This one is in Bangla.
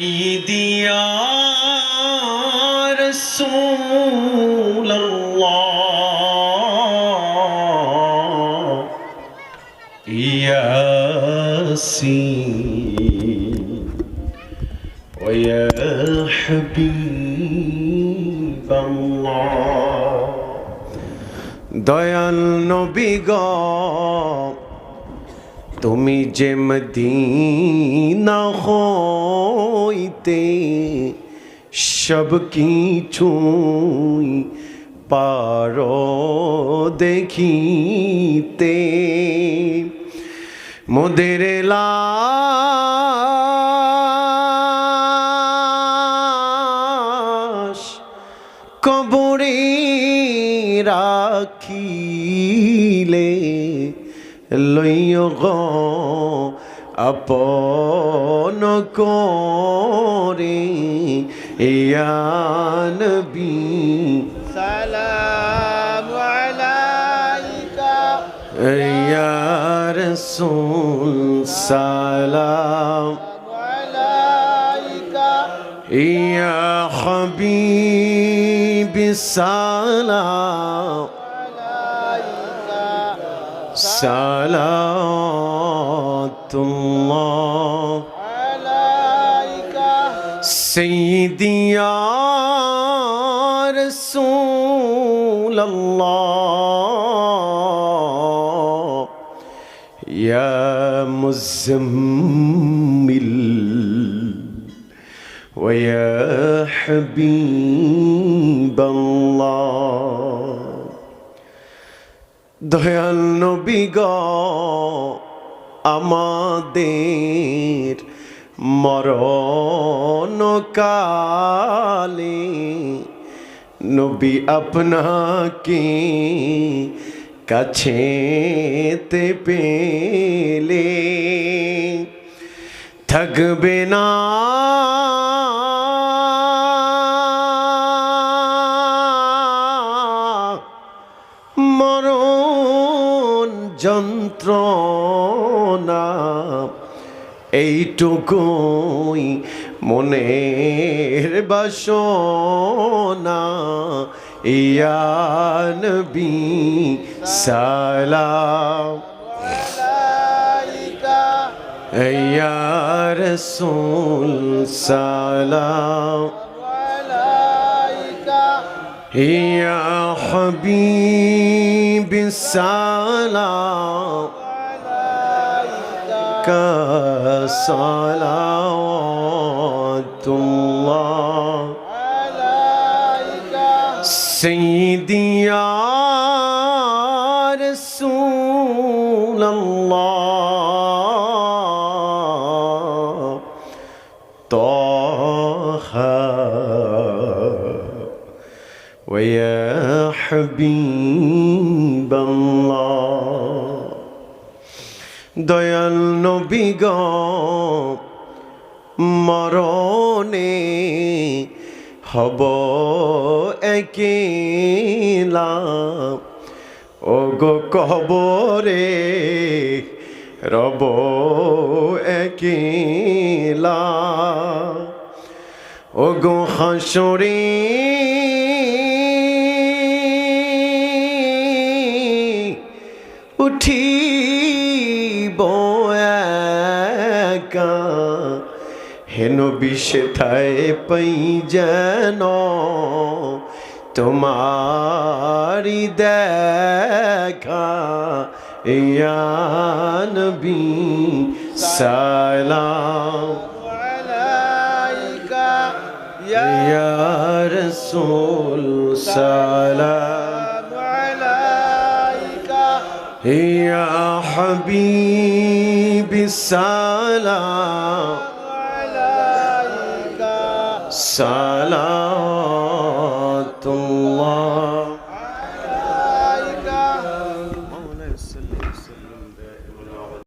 سيدي يا رسول الله يا سيدي ويا حبيب الله. ديال النبي قام তুমি যে মদিনা হইতে সব কিছুই পারো দেখিতে। মোদের লাশ কবরে রাখিলে লইয় আপন ইয়ান বি সালাম আলাইকা। ইয়া রাসূল সালাম আলাইকা। ইয়া হাবিবি সালাম। صلاة الله. عليك سيدي يا رسول الله. يا مزمل ويا حبيب الله. দয়াল নবী গ আমাদের মরণ কালে নবী আপনাকে কাছেতে পেলে। থাকবে না যন্ত্রণা। এইটুকুই মনের বাসনা। ইয়ানবি সালাম। ইয়ার সোল সালাম। ইয়া হবী السلام عليك صلوات الله. عليك سيدي يا رسول الله طه ويا حبيب হাবিবাল্লাহ। দয়াল নবিগ মরণে হব একেলা ও কবরে রব একেলা ও গো হাসরে हेनो विष थे पैजन तुमारी देखा भी सलाम। यार सोल सला يا حبيبي السلام. عليك. صلاة الله